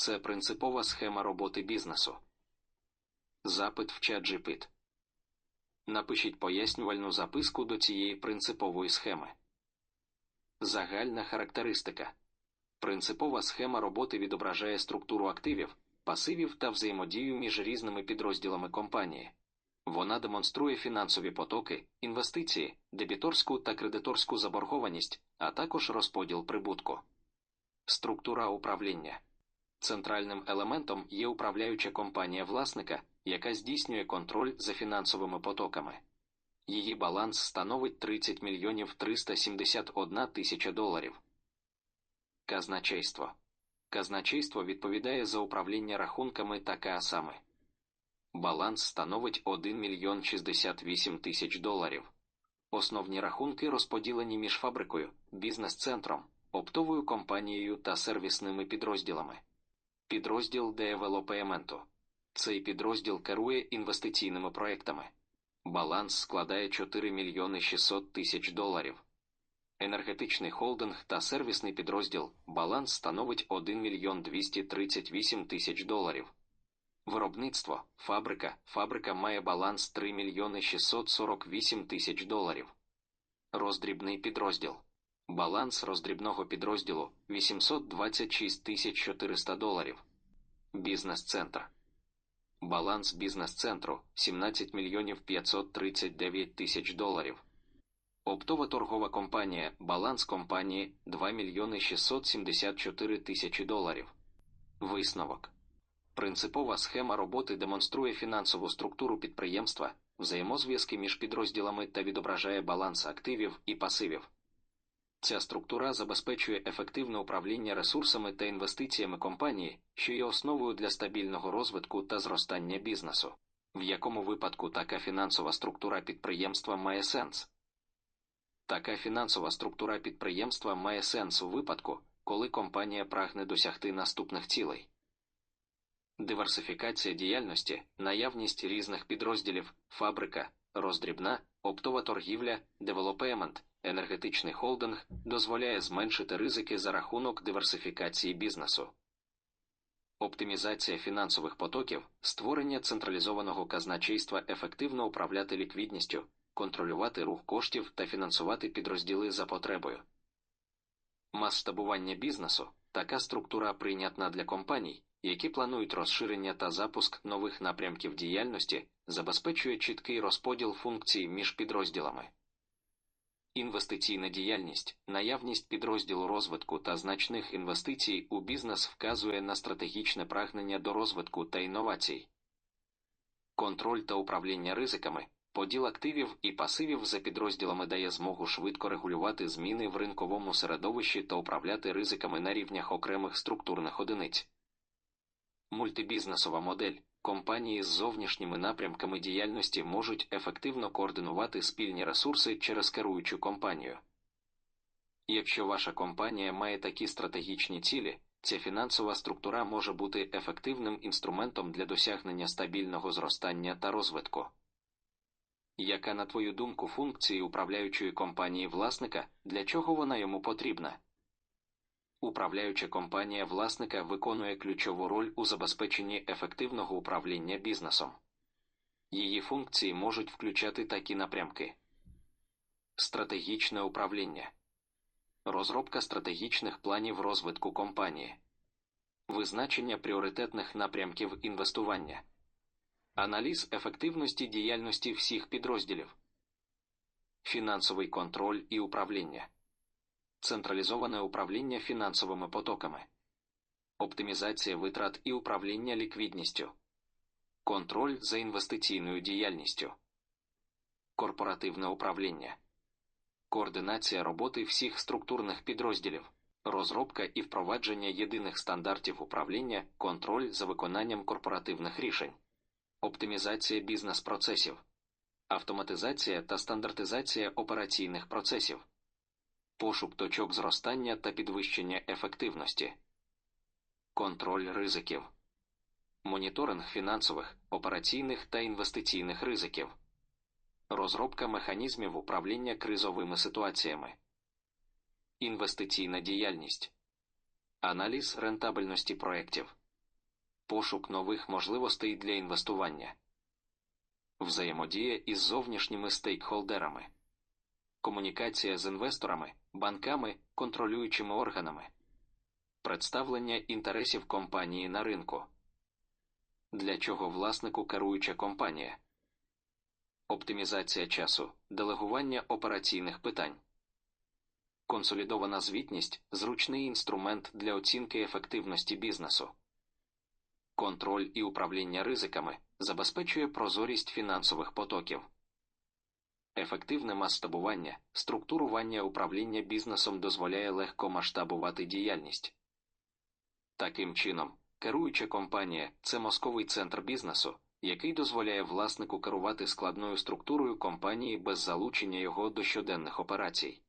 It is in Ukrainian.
Це принципова схема роботи бізнесу. Запит в ChatGPT. Напишіть пояснювальну записку до цієї принципової схеми. Загальна характеристика. Принципова схема роботи відображає структуру активів, пасивів та взаємодію між різними підрозділами компанії. Вона демонструє фінансові потоки, інвестиції, дебіторську та кредиторську заборгованість, а також розподіл прибутку. Структура управління. Центральним елементом є управляюча компанія власника, яка здійснює контроль за фінансовими потоками. Її баланс становить 30 мільйонів 371 тисяча доларів. Казначейство. Казначейство відповідає за управління рахунками та каасами. Баланс становить 1 мільйон 68 тисяч доларів. Основні рахунки розподілені між фабрикою, бізнес-центром, оптовою компанією та сервісними підрозділами. Підрозділ девелопементу. Цей підрозділ керує інвестиційними проектами. Баланс складає 4 мільйони 600 тисяч доларів. Енергетичний холдинг та сервісний підрозділ баланс становить 1 мільйон 238 тисяч доларів. Виробництво, фабрика. Фабрика має баланс 3 мільйони 648 тисяч доларів. Роздрібний підрозділ. Баланс роздрібного підрозділу 826 тисяч 400 доларів. Бізнес-центр. Баланс бізнес-центру 17 мільйонів 539 тисяч доларів. Оптова торгова компанія. Баланс компанії 2 мільйони 674 тисячі доларів. Висновок. Принципова схема роботи демонструє фінансову структуру підприємства, взаємозв'язки між підрозділами та відображає баланс активів і пасивів. Ця структура забезпечує ефективне управління ресурсами та інвестиціями компанії, що є основою для стабільного розвитку та зростання бізнесу. В якому випадку така фінансова структура підприємства має сенс? Така фінансова структура підприємства має сенс у випадку, коли компанія прагне досягти наступних цілей. Диверсифікація діяльності, наявність різних підрозділів, фабрика, роздрібна, оптова торгівля, девелопемент, енергетичний холдинг дозволяє зменшити ризики за рахунок диверсифікації бізнесу. Оптимізація фінансових потоків, створення централізованого казначейства ефективно управляти ліквідністю, контролювати рух коштів та фінансувати підрозділи за потребою. Масштабування бізнесу така структура прийнятна для компаній, які планують розширення та запуск нових напрямків діяльності, забезпечує чіткий розподіл функцій між підрозділами. Інвестиційна діяльність, наявність підрозділу розвитку та значних інвестицій у бізнес вказує на стратегічне прагнення до розвитку та інновацій. Контроль та управління ризиками, поділ активів і пасивів за підрозділами дає змогу швидко регулювати зміни в ринковому середовищі та управляти ризиками на рівнях окремих структурних одиниць. Мультибізнесова модель компанії з зовнішніми напрямками діяльності можуть ефективно координувати спільні ресурси через керуючу компанію. Якщо ваша компанія має такі стратегічні цілі, ця фінансова структура може бути ефективним інструментом для досягнення стабільного зростання та розвитку. Яка, на твою думку, функції управляючої компанії власника, для чого вона йому потрібна? Управляюча компанія власника виконує ключову роль у забезпеченні ефективного управління бізнесом. Її функції можуть включати такі напрямки: стратегічне управління, розробка стратегічних планів розвитку компанії, визначення пріоритетних напрямків інвестування, аналіз ефективності діяльності всіх підрозділів, фінансовий контроль і управління централізоване управління фінансовими потоками, оптимізація витрат і управління ліквідністю, контроль за інвестиційною діяльністю, корпоративне управління, координація роботи всіх структурних підрозділів, розробка і впровадження єдиних стандартів управління, контроль за виконанням корпоративних рішень, оптимізація бізнес-процесів, автоматизація та стандартизація операційних процесів пошук точок зростання та підвищення ефективності, контроль ризиків, моніторинг фінансових, операційних та інвестиційних ризиків, розробка механізмів управління кризовими ситуаціями, інвестиційна діяльність, аналіз рентабельності проєктів. пошук нових можливостей для інвестування, взаємодія із зовнішніми стейкхолдерами, комунікація з інвесторами, банками, контролюючими органами, представлення інтересів компанії на ринку, для чого власнику керуюча компанія, оптимізація часу, делегування операційних питань. Консолідована звітність зручний інструмент для оцінки ефективності бізнесу. Контроль і управління ризиками забезпечує прозорість фінансових потоків. Ефективне масштабування, структурування управління бізнесом дозволяє легко масштабувати діяльність. Таким чином, керуюча компанія це мозковий центр бізнесу, який дозволяє власнику керувати складною структурою компанії без залучення його до щоденних операцій.